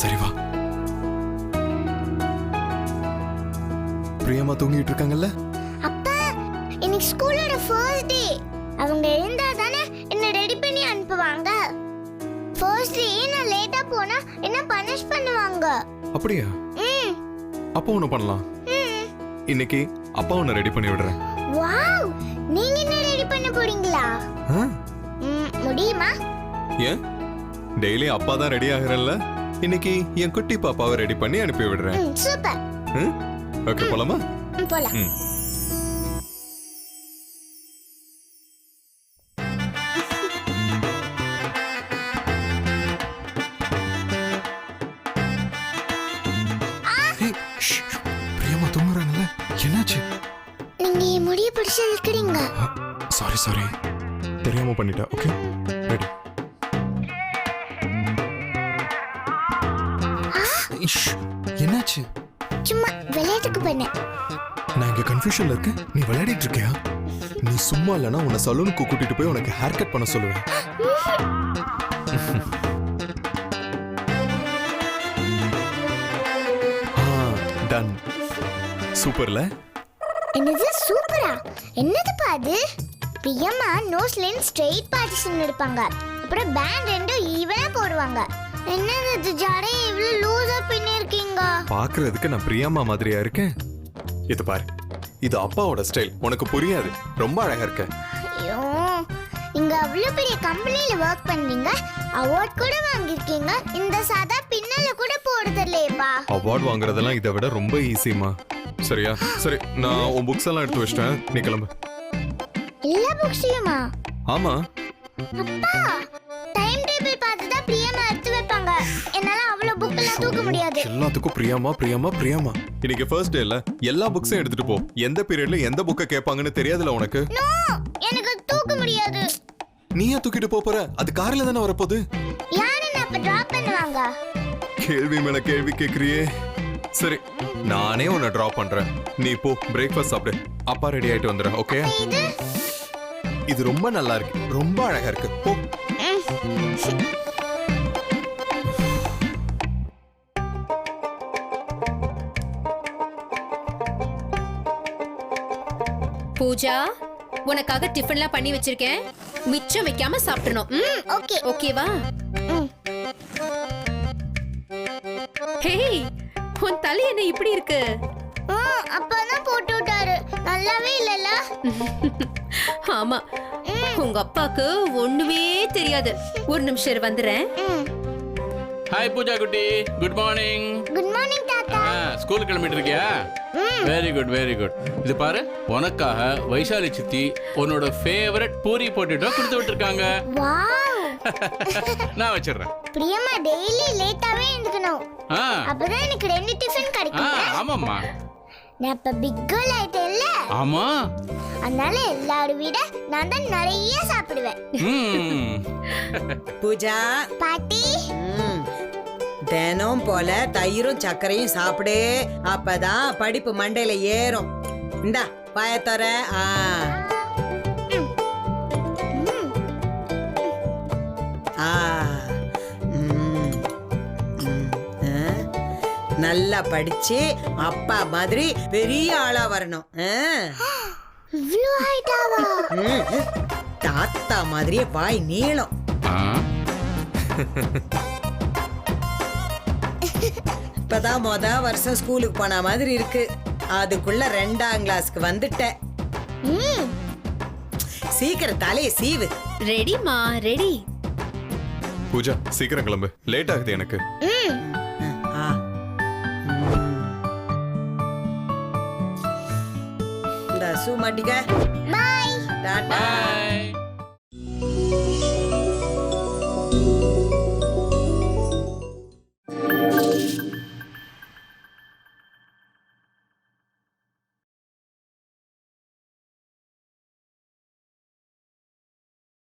சரி வா. பிரியமா தூங்கிட்டு இருக்காங்கல்ல? அப்பா இன்னைக்கு ஸ்கூலோட ஃபர்ஸ்ட் டே அவங்க எழுந்தா தானே என்ன ரெடி பண்ணி அனுப்புவாங்க. ஃபர்ஸ்ட் டே நான் லேட்டா போனா என்ன பனிஷ் பண்ணுவாங்க? அப்படியா? ம். அப்போ ஒண்ணு பண்ணலாம். ம். இன்னைக்கு அப்பா உன்னை ரெடி பண்ணி விடுறேன். வாவ் நீங்க என்ன ரெடி பண்ண போறீங்களா? முடியுமா? ஏன்? டெய்லி அப்பா தான் ரெடி ஆகுறல்ல இன்னைக்கு என் குட்டி பாப்பாவை ரெடி பண்ணி அனுப்பி விடுறேன். ம் சூப்பர். ஓகே போலாமா? ம் போலாம். ம். ஏய், ஷ், பிரியமா தூங்குறாங்கல்ல? என்னாச்சு? நீங்க என் முடிய பிடிச்சு இழுக்கிறீங்க சாரி சாரி தெரியாம பண்ணிட்டேன் ஓகே ரெடி என்னாச்சு? சும்மா விளையாட்டுக்கு பண்ணேன் நான் இங்க கன்ஃபியூஷன்ல இருக்கேன். நீ விளையாடிட்டு இருக்கியா? நீ சும்மா இல்லனா உன்னை சலூனுக்கு கூட்டிட்டு போய் உனக்கு ஹேர் கட் பண்ண சொல்லுவேன். டன் சூப்பர்ல என்னது சூப்பரா என்னதுப்பா அது? பிரியம்மா நோஸ்லேன் ஸ்ட்ரெயிட் பார்ட்டிஷன் எடுப்பாங்க. அப்புறம் பேண்ட் ரெண்டும் ஈவனா போடுவாங்க. என்னது இது? ஜடை இவ்வளவு லூசா பின்னிருக்கீங்க. பாக்குறதுக்கு நான் பிரியாமா மாதிரியா இருக்கேன்? இது பாரு இது அப்பாவோட ஸ்டைல். உனக்கு புரியாது. ரொம்ப அழகா இருக்க. ஐயோ இங்க அவ்வளவு பெரிய கம்பெனில ஒர்க் பண்றீங்க. அவார்ட் கூட வாங்கிருக்கீங்க இந்த சாதா பின்னல கூட போடுதல்லையேப்பா அவார்ட் வாங்குறதெல்லாம் இதை விட ரொம்ப ஈஸிமா சரியா? சரி நான் உன் புக்ஸ் எல்லாம் எடுத்து வச்சிட்டேன். நீ கிளம்பு. எல்லா புக்ஸையுமா ஆமா. அப்பா தூக்க முடியாது. எல்லாத்துக்கும் பிரியாமா பிரியாமா பிரியாமா இன்னைக்கு ஃபர்ஸ்ட் டேல எல்லா புக்ஸையும் எடுத்துட்டு போ. எந்த பீரியட்ல எந்த புக்கை கேட்பாங்கன்னு தெரியாதுல உனக்கு? நோ எனக்கு தூக்க முடியாது. நீயா தூக்கிட்டு போப் போற. அது கார்ல தானே வரப்போகுது? யாரு என்ன அப்ப டிராப் பண்ணுவாங்க? கேள்வி மேல கேள்வி கேக்குறியே. சரி நானே உன்னை டிராப் பண்றேன். நீ போ பிரேக்ஃபாஸ்ட் சாப்பிடு. அப்பா ரெடி ஆயிட்டு வந்துடுற ஓகே இது? இது ரொம்ப நல்லா இருக்கு. ரொம்ப அழகா இருக்கு. போ. பூஜா உனக்காக டிஃபன்லாம் பண்ணி வச்சிருக்கேன். மிச்சம் வைக்காம சாப்பிடணும். ம், ஓகே. ஓகேவா? ம். ஹேய் உன் தலை என்ன இப்படி இருக்கு? ஆ, அப்பதான் போட்டு விட்டாரு. நல்லாவே இல்லல்ல? ஆமா. உங்க அப்பாக்கு ஒண்ணுமே தெரியாது. ஒரு நிமிஷம் ம். ஹாய் பூஜா குட்டி குட் மார்னிங் குட் மார்னிங் ஸ்கூலுக்கு கிளம்பிட்டு இருக்கியா வெரி குட் வெரி குட் இது பாரு உனக்காக வைசாலி சித்தி உன்னோட ஃபேவரட் பூரி பொட்டேட்டோ கொடுத்து விட்டுருக்காங்க. வாவ். நான் வச்சிடுறேன். பிரியமா டெய்லி லேட்டாவே எழுந்துக்கணும். ஆ. அப்பதான் எனக்கு ரெண்டு டிஃபன் கிடைக்கும் ஆமாம்மா. நான் இப்ப பிக் கேர்ள் ஆயிட்டேன்ல. ஆமா. அதனால எல்லாரும் விட நான் தான் நிறைய சாப்பிடுவேன். ம். பூஜா. பாட்டி. ம், தினம் போல தயிரும் சர்க்கரையும் சாப்பிடு. அப்பதான் படிப்பு மண்டையில ஏறும். இந்தா பாயத்தோர ஆ. ஆ. நல்லா படிச்சு அப்பா மாதிரி பெரிய ஆளா வரணும். தாத்தா மாதிரியே வாய் நீளம். இப்பதான் மொத வருஷம் ஸ்கூலுக்கு போன மாதிரி இருக்கு. அதுக்குள்ள ரெண்டாம் கிளாஸ்க்கு வந்துட்டேன். ம். சீக்கிரம் தலையை சீவு. ரெடிமா ரெடி. பூஜா சீக்கிரம் கிளம்பு. லேட் ஆகுது எனக்கு. ம். ஆ. இந்த ஷூ மாட்டிக்க. பாய். டாட்டா. பாய்.